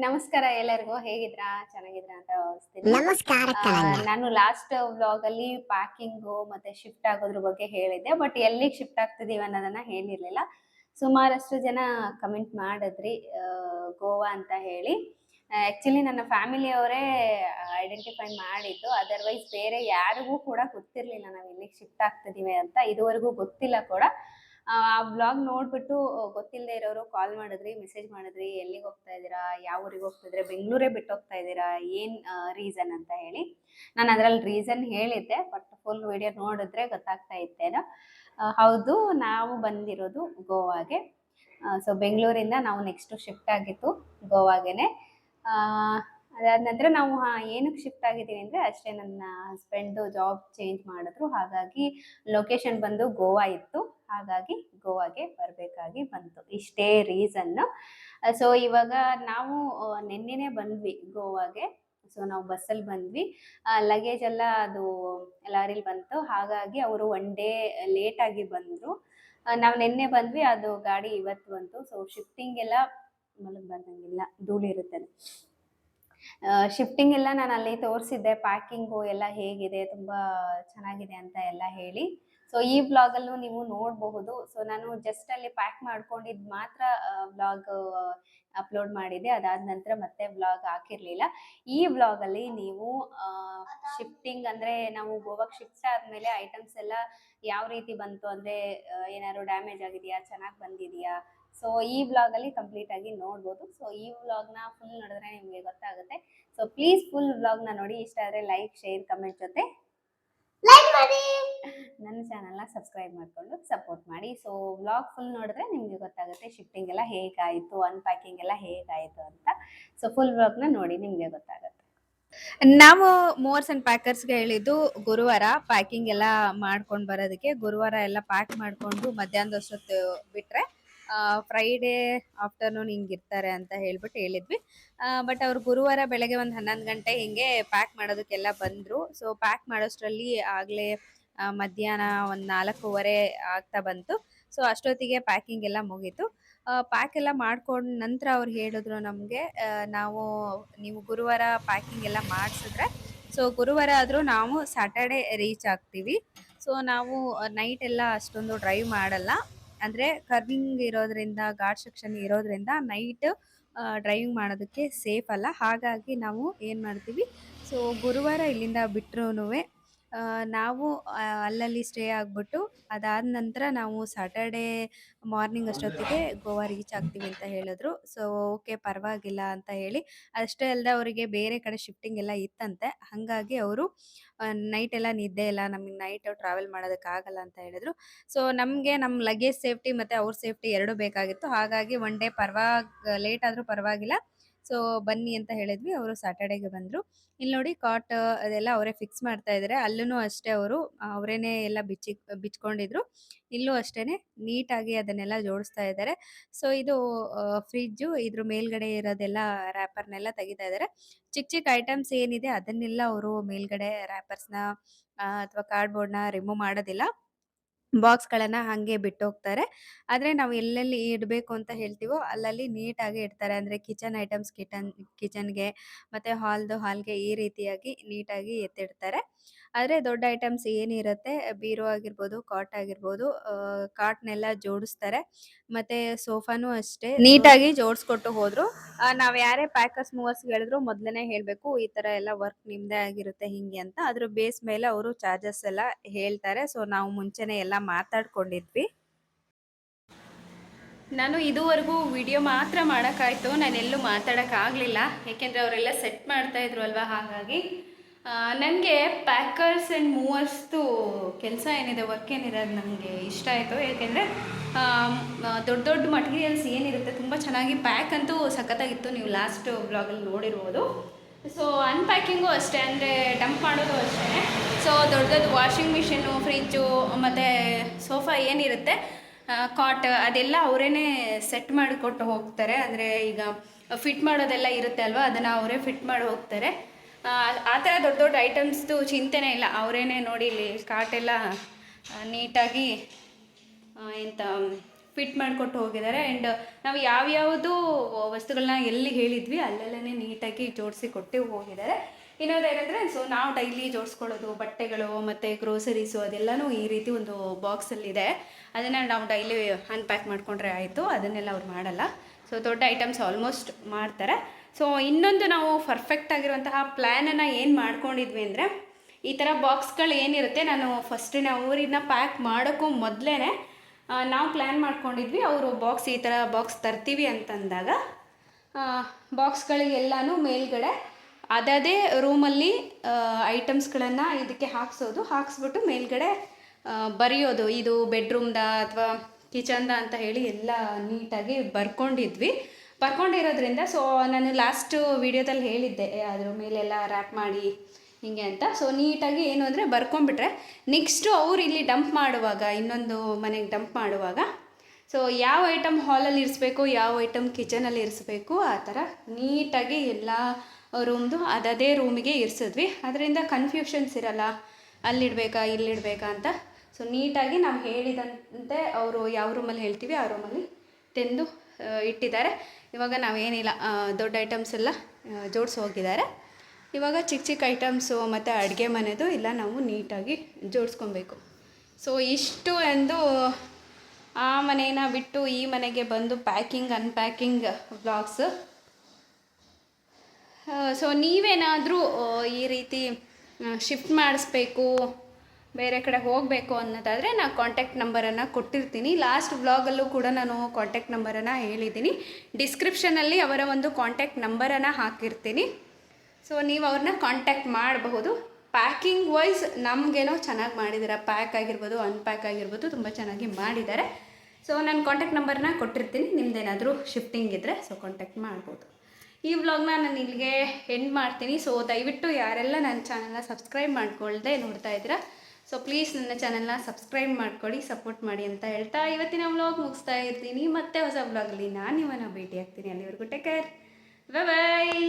ನಮಸ್ಕಾರ ಎಲ್ಲರಿಗೂ. ಹೇಗಿದ್ರಾ? ಚೆನ್ನಾಗಿದ್ರ ಅಂತ ಭಾವಿಸ್ತೀನಿ. ನಮಸ್ಕಾರ ಕಣಣ್ಣ ನಾನು ಲಾಸ್ಟ್ ವ್ಲಾಗ್ ಅಲ್ಲಿ ಪ್ಯಾಕಿಂಗ್ ಮತ್ತೆ ಶಿಫ್ಟ್ ಆಗೋದ್ರ ಬಗ್ಗೆ ಹೇಳಿದ್ದೆ. ಬಟ್ ಎಲ್ಲಿಗೆ ಶಿಫ್ಟ್ ಆಗ್ತಿದೀವಿ ಅನ್ನೋದನ್ನ ಹೇಳಿರ್ಲಿಲ್ಲ. ಸುಮಾರಷ್ಟು ಜನ ಕಮೆಂಟ್ ಮಾಡಿದ್ರಿ ಆ, ಗೋವಾ ಅಂತ ಹೇಳಿ. ಆಕ್ಚುಲಿ ನನ್ನ ಫ್ಯಾಮಿಲಿ ಅವರೇ ಐಡೆಂಟಿಫೈ ಮಾಡಿದ್ದು. ಅದರ್ವೈಸ್ ಬೇರೆ ಯಾರಿಗೂ ಕೂಡ ಗೊತ್ತಿರ್ಲಿಲ್ಲ ನಾವು ಎಲ್ಲಿಗೆ ಶಿಫ್ಟ್ ಆಗ್ತಿದೀವಿ ಅಂತ. ಇದುವರೆಗೂ ಗೊತ್ತಿಲ್ಲ ಕೂಡ. ಆ ಬ್ಲಾಗ್ ನೋಡ್ಬಿಟ್ಟು ಗೊತ್ತಿಲ್ಲದೆ ಇರೋರು ಕಾಲ್ ಮಾಡಿದ್ರಿ ಮೆಸೇಜ್ ಮಾಡಿದ್ರಿ, ಎಲ್ಲಿಗೆ ಹೋಗ್ತಾ ಇದ್ದೀರಾ, ಯಾವ ಊರಿಗೆ ಹೋಗ್ತಾ ಇದ್ರೆ ಬೆಂಗಳೂರೇ ಬಿಟ್ಟು ಹೋಗ್ತಾ ಇದ್ದೀರಾ, ಏನ್ ರೀಸನ್ ಅಂತ ಹೇಳಿ ನಾನು ಅದ್ರಲ್ಲಿ ರೀಸನ್ ಹೇಳಿದ್ದೆ ಬಟ್ ಫುಲ್ ವಿಡಿಯೋ ನೋಡಿದ್ರೆ ಗೊತ್ತಾಗ್ತಾ ಇತ್ತೇನೋ ಹೌದು, ನಾವು ಬಂದಿರೋದು ಗೋವಾಗೆ. ಸೊ ಬೆಂಗಳೂರಿಂದ ನಾವು ನೆಕ್ಸ್ಟ್ ಶಿಫ್ಟ್ ಆಗಿತ್ತು ಗೋವಾಗೆನೆ. ಅದಾದ ನಂತರ ನಾವು ಏನಕ್ಕೆ ಶಿಫ್ಟ್ ಆಗಿದ್ದೀವಿ ಅಂದರೆ ಅಷ್ಟೇ ನನ್ನ ಹಸ್ಬೆಂಡು ಜಾಬ್ ಚೇಂಜ್ ಮಾಡಿದ್ರು. ಹಾಗಾಗಿ ಲೊಕೇಶನ್ ಬಂದು ಗೋವಾ ಇತ್ತು. ಹಾಗಾಗಿ ಗೋವಾಗೆ ಬರಬೇಕಾಗಿ ಬಂತು. ಇಷ್ಟೇ ರೀಸನ್ನು ಸೊ ಇವಾಗ ನಾವು ನಿನ್ನೆನೇ ನೆನ್ನೆನೇ ಬಂದ್ವಿ ಗೋವಾಗೆ. ಸೊ ನಾವು ಬಸ್ಸಲ್ಲಿ ಬಂದ್ವಿ. ಲಗೇಜ್ ಎಲ್ಲ ಅದು ಲಾರಿಲಿ ಬಂತು. ಹಾಗಾಗಿ ಅವರು ಒನ್ ಡೇ ಲೇಟಾಗಿ ಬಂದರು. ನಾವು ನಿನ್ನೆ ಬಂದ್ವಿ. ಅದು ಗಾಡಿ ಇವತ್ತು ಬಂತು. ಸೊ ಶಿಫ್ಟಿಂಗ್ ಎಲ್ಲ ಮಲಗ್ ಬಂದಂಗಿಲ್ಲ. ಧೂಳಿರುತ್ತೆ. ಶಿಫ್ಟಿಂಗ್ ಎಲ್ಲ ನಾನು ಅಲ್ಲಿ ತೋರಿಸಿದ್ದೆ ಪ್ಯಾಕಿಂಗು ಎಲ್ಲ ಹೇಗಿದೆ, ತುಂಬ ಚೆನ್ನಾಗಿದೆ ಅಂತ ಎಲ್ಲ ಹೇಳಿ. ಸೊ ಈ ವ್ಲಾಗಲ್ಲೂ ನೀವು ನೋಡಬಹುದು. ಸೊ ನಾನು ಜಸ್ಟ್ ಅಲ್ಲಿ ಪ್ಯಾಕ್ ಮಾಡ್ಕೊಂಡಿದ್ದು ಮಾತ್ರ ವ್ಲಾಗ್ ಅಪ್ಲೋಡ್ ಮಾಡಿದೆ ಅದಾದ ನಂತರ ಮತ್ತೆ ವ್ಲಾಗ್ ಹಾಕಿರ್ಲಿಲ್ಲ. ಈ ವ್ಲಾಗಲ್ಲಿ ನೀವು ಶಿಫ್ಟಿಂಗ್ ಅಂದರೆ ನಾವು ಗೋವಾಗ ಶಿಫ್ಟ್ ಆದಮೇಲೆ ಐಟಮ್ಸ್ ಎಲ್ಲ ಯಾವ ರೀತಿ ಬಂತು ಅಂದರೆ ಏನಾದ್ರು ಡ್ಯಾಮೇಜ್ ಆಗಿದೆಯಾ? ಚೆನ್ನಾಗಿ ಬಂದಿದೆಯಾ? ಸೊ ಈ ವ್ಲಾಗಲ್ಲಿ ಕಂಪ್ಲೀಟ್ ಆಗಿ ನೋಡ್ಬೋದು. ಸೊ ಈ ವ್ಲಾಗ್ನ ಫುಲ್ ನೋಡಿದ್ರೆ ನಿಮಗೆ ಗೊತ್ತಾಗುತ್ತೆ. ಸೊ ಪ್ಲೀಸ್ ಫುಲ್ ವ್ಲಾಗ್ನ ನೋಡಿ. ಇಷ್ಟ ಆದರೆ ಲೈಕ್ ಶೇರ್ ಕಮೆಂಟ್ ಜೊತೆ. ಲೈಕ್ ಮಾಡಿ. ನನ್ನ ಚಾನಲ್ನ ಸಬ್ಸ್ಕ್ರೈಬ್ ಮಾಡಿಕೊಂಡು ಸಪೋರ್ಟ್ ಮಾಡಿ. ಸೊ ವ್ಲಾಗ್ ಫುಲ್ ನೋಡಿದ್ರೆ ನಿಮಗೆ ಗೊತ್ತಾಗುತ್ತೆ ಶಿಫ್ಟಿಂಗ್ ಎಲ್ಲ ಹೇಗಾಯಿತು ಅನ್ಪ್ಯಾಕಿಂಗ್ ಎಲ್ಲ ಹೇಗಾಯಿತು ಅಂತ. ಸೊ ಫುಲ್ ವ್ಲಾಗ್ನ ನೋಡಿ ನಿಮಗೆ ಗೊತ್ತಾಗುತ್ತೆ. ನಾವು ಮೋರ್ಸ್ ಅಂಡ್ ಪ್ಯಾಕರ್ಸ್ಗೆ ಹೇಳಿದ್ದು ಗುರುವಾರ ಪ್ಯಾಕಿಂಗ್ ಎಲ್ಲ ಮಾಡ್ಕೊಂಡು ಬರೋದಕ್ಕೆ. ಗುರುವಾರ ಎಲ್ಲ ಪ್ಯಾಕ್ ಮಾಡಿಕೊಂಡು ಮಧ್ಯಾಹ್ನದಷ್ಟೊತ್ತು ಬಿಟ್ಟರೆ ಫ್ರೈಡೇ ಆಫ್ಟರ್ನೂನ್ ಹಿಂಗೆ ಇರ್ತಾರೆ ಅಂತ ಹೇಳ್ಬಿಟ್ಟು ಹೇಳಿದ್ವಿ. ಬಟ್ ಅವ್ರು ಗುರುವಾರ ಬೆಳಗ್ಗೆ ಒಂದು ಹನ್ನೊಂದು ಗಂಟೆ ಹಿಂಗೆ ಪ್ಯಾಕ್ ಮಾಡೋದಕ್ಕೆಲ್ಲ ಬಂದರು. ಸೊ ಪ್ಯಾಕ್ ಮಾಡೋಷ್ಟರಲ್ಲಿ ಆಗಲೇ ಮಧ್ಯಾಹ್ನ ಒಂದು ನಾಲ್ಕೂವರೆ ಆಗ್ತಾ ಬಂತು. ಸೊ ಅಷ್ಟೊತ್ತಿಗೆ ಪ್ಯಾಕಿಂಗ್ ಎಲ್ಲ ಮುಗೀತು. ಪ್ಯಾಕ್ ಎಲ್ಲ ಮಾಡ್ಕೊಂಡ ನಂತರ ಅವ್ರು ಹೇಳಿದ್ರು ನಮಗೆ ನಾವು, ನೀವು ಗುರುವಾರ ಪ್ಯಾಕಿಂಗ್ ಎಲ್ಲ ಮಾಡಿಸಿದ್ರೆ ಸೊ ಗುರುವಾರ ಆದರೂ ನಾವು ಸ್ಯಾಟರ್ಡೆ ರೀಚ್ ಆಗ್ತೀವಿ. ಸೊ ನಾವು ನೈಟ್ ಎಲ್ಲ ಅಷ್ಟೊಂದು ಡ್ರೈವ್ ಮಾಡಲ್ಲ. ಅಂದರೆ ಕರ್ವಿಂಗ್ ಇರೋದ್ರಿಂದ ಘಾಟ್ ಸೆಕ್ಷನ್ ಇರೋದ್ರಿಂದ ನೈಟ್ ಡ್ರೈವಿಂಗ್ ಮಾಡೋದಕ್ಕೆ ಸೇಫ್ ಅಲ್ಲ. ಹಾಗಾಗಿ ನಾವು ಏನು ಮಾಡ್ತೀವಿ? ಸೊ ಗುರುವಾರ ಇಲ್ಲಿಂದ ಬಿಟ್ರೂ ನಾವು ಅಲ್ಲಲ್ಲಿ ಸ್ಟೇ ಆಗಿಬಿಟ್ಟು ಅದಾದ ನಂತರ ನಾವು ಸ್ಯಾಟರ್ಡೇ ಮಾರ್ನಿಂಗ್ ಅಷ್ಟೊತ್ತಿಗೆ ಗೋವಾ ರೀಚ್ ಆಗ್ತೀವಿ ಅಂತ ಹೇಳಿದ್ರು. ಸೊ ಓಕೆ ಪರವಾಗಿಲ್ಲ ಅಂತ ಹೇಳಿ. ಅಷ್ಟೇ ಅಲ್ಲದೆ ಅವರಿಗೆ ಬೇರೆ ಕಡೆ ಶಿಫ್ಟಿಂಗ್ ಎಲ್ಲ ಇತ್ತಂತೆ. ಹಾಗಾಗಿ ಅವರು ನೈಟ್ ಎಲ್ಲ ನಿದ್ದೆ ಇಲ್ಲ, ನಮಗೆ ನೈಟ್ ಟ್ರಾವೆಲ್ ಮಾಡೋದಕ್ಕಾಗಲ್ಲ ಅಂತ ಹೇಳಿದ್ರು. ಸೊ ನಮಗೆ ನಮ್ಮ ಲಗೇಜ್ ಸೇಫ್ಟಿ ಮತ್ತು ಅವ್ರ ಸೇಫ್ಟಿ ಎರಡೂ ಬೇಕಾಗಿತ್ತು. ಹಾಗಾಗಿ ಒನ್ ಡೇ ಪರವಾಗಿ ಲೇಟ್ ಆದರೂ ಪರವಾಗಿಲ್ಲ. ಸೊ, ಬನ್ನಿ ಅಂತ ಹೇಳಿದ್ವಿ. ಅವರು ಸ್ಯಾಟರ್ಡೇಗೆ ಬಂದರು. ಇಲ್ಲಿ ನೋಡಿ ಕಾಟ್ ಅದೆಲ್ಲ ಅವರೇ ಫಿಕ್ಸ್ ಮಾಡ್ತಾ ಇದ್ದಾರೆ ಅಲ್ಲೂ ಅಷ್ಟೇ ಅವರು. ಅವರೇನೆ ಎಲ್ಲ ಬಿಚ್ಚಿ, ಬಿಚ್ಕೊಂಡಿದ್ರು. ಇಲ್ಲೂ ಅಷ್ಟೇನೆ ನೀಟಾಗಿ ಅದನ್ನೆಲ್ಲ ಜೋಡಿಸ್ತಾ ಇದ್ದಾರೆ ಸೊ, ಇದು ಫ್ರಿಜ್ಜು ಇದ್ರ ಮೇಲ್ಗಡೆ ಇರೋದೆಲ್ಲ ರ್ಯಾಪರ್ನೆಲ್ಲ ತೆಗಿತಾ ಇದ್ದಾರೆ ಚಿಕ್ಕ ಚಿಕ್ಕ ಐಟಮ್ಸ್ ಏನಿದೆ ಅದನ್ನೆಲ್ಲ ಅವರು ಮೇಲ್ಗಡೆ ರ್ಯಾಪರ್ಸ್ನ ಅಥವಾ ಕಾರ್ಡ್ಬೋರ್ಡ್ನ ರಿಮೂವ್ ಮಾಡೋದಿಲ್ಲ. ಬಾಕ್ಸ್ಗಳನ್ನ ಹಾಗೆ ಬಿಟ್ಟು ಹೋಗ್ತಾರೆ ಆದರೆ ನಾವು ಎಲ್ಲೆಲ್ಲಿ ಇಡಬೇಕು ಅಂತ ಹೇಳ್ತೀವೋ ಅಲ್ಲಲ್ಲಿ ನೀಟಾಗಿ ಇಡ್ತಾರೆ. ಅಂದರೆ ಕಿಚನ್ ಐಟಮ್ಸ್ ಕಿಟನ್, ಕಿಚನ್ಗೆ ಮತ್ತು ಹಾಲ್ದು ಹಾಲ್ಗೆ ಈ ರೀತಿಯಾಗಿ ನೀಟಾಗಿ ಎತ್ತಿಡ್ತಾರೆ. ಆದರೆ ದೊಡ್ಡ ಐಟಮ್ಸ್ ಏನಿರುತ್ತೆ ಬೀರೋ ಆಗಿರ್ಬೋದು ಕಾಟ್ ಆಗಿರ್ಬೋದು ಕಾಟ್ನೆಲ್ಲ ಜೋಡಿಸ್ತಾರೆ. ಮತ್ತು ಸೋಫಾನು ಅಷ್ಟೇ ನೀಟಾಗಿ ಜೋಡಿಸ್ಕೊಟ್ಟು ಹೋದರು. ನಾವು ಯಾರೇ ಪ್ಯಾಕರ್ಸ್ ಮೂವರ್ಸ್ ಹೇಳಿದ್ರು ಮೊದಲನೇ ಹೇಳಬೇಕು ಈ ಥರ ಎಲ್ಲ ವರ್ಕ್ ನಿಮ್ಮದೇ ಆಗಿರುತ್ತೆ ಹಿಂಗೆ ಅಂತ. ಅದ್ರ ಬೇಸ್ ಮೇಲೆ ಅವರು ಚಾರ್ಜಸ್ ಎಲ್ಲ ಹೇಳ್ತಾರೆ. ಸೊ ನಾವು ಮುಂಚೆನೇ ಎಲ್ಲ ಮಾತಾಡ್ಕೊಂಡಿದ್ವಿ. ನಾನು ಇದುವರೆಗೂ ವಿಡಿಯೋ ಮಾತ್ರ ಮಾಡೋಕ್ಕಾಯ್ತು. ನಾನೆಲ್ಲೂ ಮಾತಾಡೋಕ್ಕಾಗಲಿಲ್ಲ. ಏಕೆಂದರೆ ಅವರೆಲ್ಲ ಸೆಟ್ ಮಾಡ್ತಾ ಇದ್ರು ಅಲ್ವಾ ಹಾಗಾಗಿ. ನನಗೆ ಪ್ಯಾಕರ್ಸ್ ಆ್ಯಂಡ್ ಮೂವರ್ಸ್ದು ಕೆಲಸ ಏನಿದೆ ವರ್ಕ್ ಏನಿದೆ ಅದು ನನಗೆ ಇಷ್ಟ ಆಯಿತು. ಏಕೆಂದರೆ ದೊಡ್ಡ ದೊಡ್ಡ ಮಟೀರಿಯಲ್ಸ್ ಏನಿರುತ್ತೆ, ತುಂಬ ಚೆನ್ನಾಗಿ ಪ್ಯಾಕ್ ಅಂತೂ ಸಖತ್ತಾಗಿತ್ತು. ನೀವು ಲಾಸ್ಟ್ ಬ್ಲಾಗಲ್ಲಿ ನೋಡಿರ್ಬೋದು. ಸೊ ಅನ್ಪ್ಯಾಕಿಂಗು ಅಷ್ಟೇ, ಅಂದರೆ ಡಂಪ್ ಮಾಡೋದು ಅಷ್ಟೇ. ಸೊ ದೊಡ್ಡ ದೊಡ್ಡ ವಾಷಿಂಗ್ ಮಿಷಿನ್ನು ಫ್ರಿಜ್ಜು ಮತ್ತು ಸೋಫಾ ಏನಿರುತ್ತೆ ಕಾಟ್ ಅದೆಲ್ಲ ಅವರೇ ಸೆಟ್ ಮಾಡಿಕೊಟ್ಟು ಹೋಗ್ತಾರೆ. ಅಂದರೆ ಈಗ ಫಿಟ್ ಮಾಡೋದೆಲ್ಲ ಇರುತ್ತೆ ಅಲ್ವಾ, ಅದನ್ನು ಅವರೇ ಫಿಟ್ ಮಾಡಿ ಹೋಗ್ತಾರೆ. ಆ ಥರ ದೊಡ್ಡ ದೊಡ್ಡ ಐಟಮ್ಸ್ದು ಚಿಂತೆನೆ ಇಲ್ಲ. ಅವರೇನೆ ನೋಡಿ ಇಲ್ಲಿ ಕಾಟೆಲ್ಲ ನೀಟಾಗಿ ಎಂತ ಫಿಟ್ ಮಾಡಿಕೊಟ್ಟು ಹೋಗಿದ್ದಾರೆ. ಆ್ಯಂಡ್ ನಾವು ಯಾವ್ಯಾವುದು ವಸ್ತುಗಳನ್ನ ಎಲ್ಲಿ ಹೇಳಿದ್ವಿ ಅಲ್ಲೆಲ್ಲೇ ನೀಟಾಗಿ ಜೋಡಿಸಿ ಕೊಟ್ಟು ಹೋಗಿದ್ದಾರೆ. ಇನ್ನೊಂದು ಏನಂದರೆ ಸೊ ನಾವು ಡೈಲಿ ಜೋಡಿಸ್ಕೊಳ್ಳೋದು, ಬಟ್ಟೆಗಳು ಮತ್ತು ಗ್ರೋಸರೀಸು ಅದೆಲ್ಲನೂ ಈ ರೀತಿ ಒಂದು ಬಾಕ್ಸಲ್ಲಿದೆ ಅದನ್ನು ನಾವು ಡೈಲಿ ಅನ್ಪ್ಯಾಕ್ ಮಾಡಿಕೊಂಡ್ರೆ ಆಯಿತು, ಅದನ್ನೆಲ್ಲ ಅವ್ರು ಮಾಡಲ್ಲ. ಸೊ ದೊಡ್ಡ ಐಟಮ್ಸ್ ಆಲ್ಮೋಸ್ಟ್ ಮಾಡ್ತಾರೆ. ಸೊ ಇನ್ನೊಂದು ನಾವು ಪರ್ಫೆಕ್ಟ್ ಆಗಿರುವಂತಹ ಪ್ಲ್ಯಾನನ್ನು ಏನು ಮಾಡ್ಕೊಂಡಿದ್ವಿ ಅಂದರೆ, ಈ ಥರ ಬಾಕ್ಸ್ಗಳು ಏನಿರುತ್ತೆ ನಾನು ಫಸ್ಟ್ ನಾವು ಊರಿನ ಪ್ಯಾಕ್ ಮಾಡೋಕ್ಕೂ ಮೊದಲೇ ನಾವು ಪ್ಲ್ಯಾನ್ ಮಾಡ್ಕೊಂಡಿದ್ವಿ ಅವರು ಬಾಕ್ಸ್ ಈ ಥರ ಬಾಕ್ಸ್ ತರ್ತೀವಿ ಅಂತಂದಾಗ ಬಾಕ್ಸ್ಗಳಿಗೆಲ್ಲನೂ ಮೇಲ್ಗಡೆ ಅದೇ ರೂಮಲ್ಲಿ ಐಟಮ್ಸ್ಗಳನ್ನು ಇದಕ್ಕೆ ಹಾಕ್ಸೋದು, ಹಾಕ್ಸ್ಬಿಟ್ಟು ಮೇಲ್ಗಡೆ ಬರೆಯೋದು. ಇದು ಬೆಡ್ರೂಮ್ದ ಅಥವಾ ಕಿಚನ್ದ ಅಂತ ಹೇಳಿ ಎಲ್ಲ ನೀಟಾಗಿ ಬರ್ಕೊಂಡಿದ್ವಿ. ಬರ್ಕೊಂಡಿರೋದ್ರಿಂದ ಸೊ ನಾನು ಲಾಸ್ಟು ವಿಡಿಯೋದಲ್ಲಿ ಹೇಳಿದ್ದೆ ಅದ್ರ ಮೇಲೆಲ್ಲ ರ್ಯಾಪ್ ಮಾಡಿ ಹಿಂಗೆ ಅಂತ. ಸೊ ನೀಟಾಗಿ ಏನು ಅಂದರೆ ಬರ್ಕೊಂಡ್ಬಿಟ್ರೆ ನೆಕ್ಸ್ಟು ಅವ್ರು ಇಲ್ಲಿ ಡಂಪ್ ಮಾಡುವಾಗ, ಇನ್ನೊಂದು ಮನೆಗೆ ಡಂಪ್ ಮಾಡುವಾಗ ಸೊ ಯಾವ ಐಟಮ್ ಹಾಲಲ್ಲಿ ಇರಿಸ್ಬೇಕು, ಯಾವ ಐಟಮ್ ಕಿಚನಲ್ಲಿ ಇರಿಸ್ಬೇಕು, ಆ ಥರ ನೀಟಾಗಿ ಎಲ್ಲ ರೂಮ್ದು ಅದದೇ ರೂಮಿಗೆ ಇರಿಸಿದ್ವಿ. ಅದರಿಂದ ಕನ್ಫ್ಯೂಷನ್ಸ್ ಇರಲ್ಲ, ಅಲ್ಲಿಡಬೇಕಾ, ಇಲ್ಲಿಡಬೇಕಾ ಅಂತ. ಸೊ ನೀಟಾಗಿ ನಾವು ಹೇಳಿದಂತೆ ಅವರು ಯಾವ ರೂಮಲ್ಲಿ ಹೇಳ್ತೀವಿ, ಆ ರೂಮಲ್ಲಿ ತೆಂದು ಇಟ್ಟಿದ್ದಾರೆ. ಇವಾಗ ನಾವೇನಿಲ್ಲ ದೊಡ್ಡ ಐಟಮ್ಸ್ ಎಲ್ಲ ಜೋಡಿಸಿ ಹೋಗಿದ್ದಾರೆ. ಇವಾಗ ಚಿಕ್ಕ ಚಿಕ್ಕ ಐಟಮ್ಸು ಮತ್ತು ಅಡುಗೆ ಮನೆದು ಎಲ್ಲ ನಾವು ನೀಟಾಗಿ ಜೋಡಿಸ್ಕೊಬೇಕು. ಸೊ ಇಷ್ಟು ಎಂದು ಆ ಮನೇನ ಬಿಟ್ಟು ಈ ಮನೆಗೆ ಬಂದು ಪ್ಯಾಕಿಂಗ್ ಅನ್ಪ್ಯಾಕಿಂಗ್ ಬ್ಲಾಗ್ಸ್ ಸೊ ನೀವೇನಾದರೂ ಈ ರೀತಿ ಶಿಫ್ಟ್ ಮಾಡಿಸ್ಬೇಕು ಬೇರೆ ಕಡೆ ಹೋಗಬೇಕು ಅನ್ನೋದಾದರೆ ನಾನು ಕಾಂಟ್ಯಾಕ್ಟ್ ನಂಬರನ್ನು ಕೊಟ್ಟಿರ್ತೀನಿ. ಲಾಸ್ಟ್ ವ್ಲಾಗಲ್ಲೂ ಕೂಡ ನಾನು ಕಾಂಟ್ಯಾಕ್ಟ್ ನಂಬರನ್ನು ಹೇಳಿದ್ದೀನಿ. ಡಿಸ್ಕ್ರಿಪ್ಷನಲ್ಲಿ ಅವರ ಒಂದು ಕಾಂಟ್ಯಾಕ್ಟ್ ನಂಬರನ್ನು ಹಾಕಿರ್ತೀನಿ. ಸೊ ನೀವು ಅವ್ರನ್ನ ಕಾಂಟ್ಯಾಕ್ಟ್ ಮಾಡಬಹುದು. ಪ್ಯಾಕಿಂಗ್ ವೈಸ್ ನಮಗೇನೋ ಚೆನ್ನಾಗಿ ಮಾಡಿದ್ದಾರೆ ಪ್ಯಾಕ್ ಆಗಿರ್ಬೋದು ಅನ್ಪ್ಯಾಕ್ ಆಗಿರ್ಬೋದು, ತುಂಬ ಚೆನ್ನಾಗಿ ಮಾಡಿದ್ದಾರೆ ಸೊ ನಾನು ಕಾಂಟ್ಯಾಕ್ಟ್ ನಂಬರ್ನ ಕೊಟ್ಟಿರ್ತೀನಿ. ನಿಮ್ದೇನಾದರೂ ಶಿಫ್ಟಿಂಗ್ ಇದ್ದರೆ ಸೊ ಕಾಂಟ್ಯಾಕ್ಟ್ ಮಾಡ್ಬೋದು. ಈ ವ್ಲಾಗ್ನ ನಾನು ಇಲ್ಲಿಗೆ ಎಂಡ್ ಮಾಡ್ತೀನಿ. ಸೊ ದಯವಿಟ್ಟು ಯಾರೆಲ್ಲ ನನ್ನ ಚಾನಲ್ನ ಸಬ್ಸ್ಕ್ರೈಬ್ ಮಾಡ್ಕೊಳ್ದೆ ನೋಡ್ತಾ ಇದ್ದೀರಾ ಸೊ ಪ್ಲೀಸ್ ನನ್ನ ಚಾನೆಲ್ನ ಸಬ್ಸ್ಕ್ರೈಬ್ ಮಾಡ್ಕೊಳ್ಳಿ ಸಪೋರ್ಟ್ ಮಾಡಿ ಅಂತ ಹೇಳ್ತಾ ಇವತ್ತಿನ ವ್ಲಾಗ್ ಮುಗಿಸ್ತಾ ಇರ್ತೀನಿ. ಮತ್ತೆ ಹೊಸ ವ್ಲಾಗಲ್ಲಿ ನಾನು ಇವನ್ನ ಭೇಟಿ ಆಗ್ತೀನಿ ಅಲ್ಲಿವರೆಗೂ ಟೇಕ್ ಕೇರ್ ಬಾಯ್